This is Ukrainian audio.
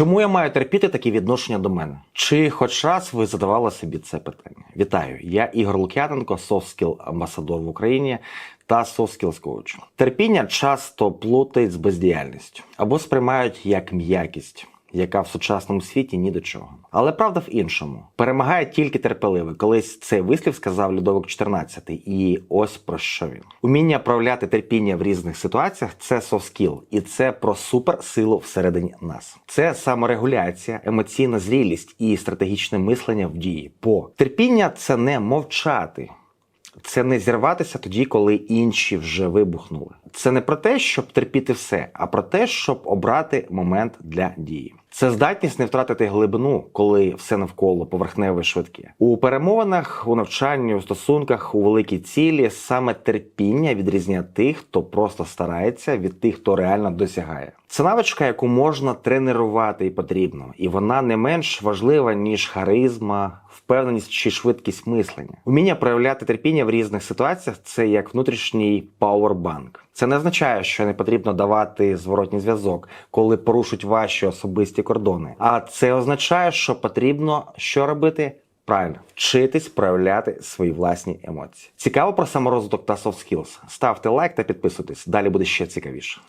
Чому я маю терпіти такі відношення до мене? Чи хоч раз ви задавали собі це питання? Вітаю! Я Ігор Лук'яненко, skill амбасадор в Україні та skills коуч. Терпіння часто плутають з бездіяльністю або сприймають як м'якість. Яка в сучасному світі ні до чого. Але правда в іншому перемагає тільки терпеливий. Колись цей вислів сказав Людовик XIV, і ось про що він. Уміння проявляти терпіння в різних ситуаціях це soft skill, і це про суперсилу всередині нас. Це саморегуляція, емоційна зрілість і стратегічне мислення в дії. Бо терпіння це не мовчати. Це не зірватися тоді, коли інші вже вибухнули. Це не про те, щоб терпіти все, а про те, щоб обрати момент для дії. Це здатність не втратити глибину, коли все навколо поверхневе швидке. У перемовинах, у навчанні, у стосунках, у великій цілі саме терпіння відрізняє тих, хто просто старається, від тих, хто реально досягає. Це навичка, яку можна тренувати і потрібно, і вона не менш важлива ніж харизма, впевненість чи швидкість мислення. Уміння проявляти терпіння в різних ситуаціях це як внутрішній пауербанк. Це не означає, що не потрібно давати зворотній зв'язок, коли порушують ваші особисті кордони. А це означає, що потрібно що робити. Правильно, вчитись проявляти свої власні емоції. Цікаво про саморозвиток та soft skills? Ставте лайк та підписуйтесь. Далі буде ще цікавіше.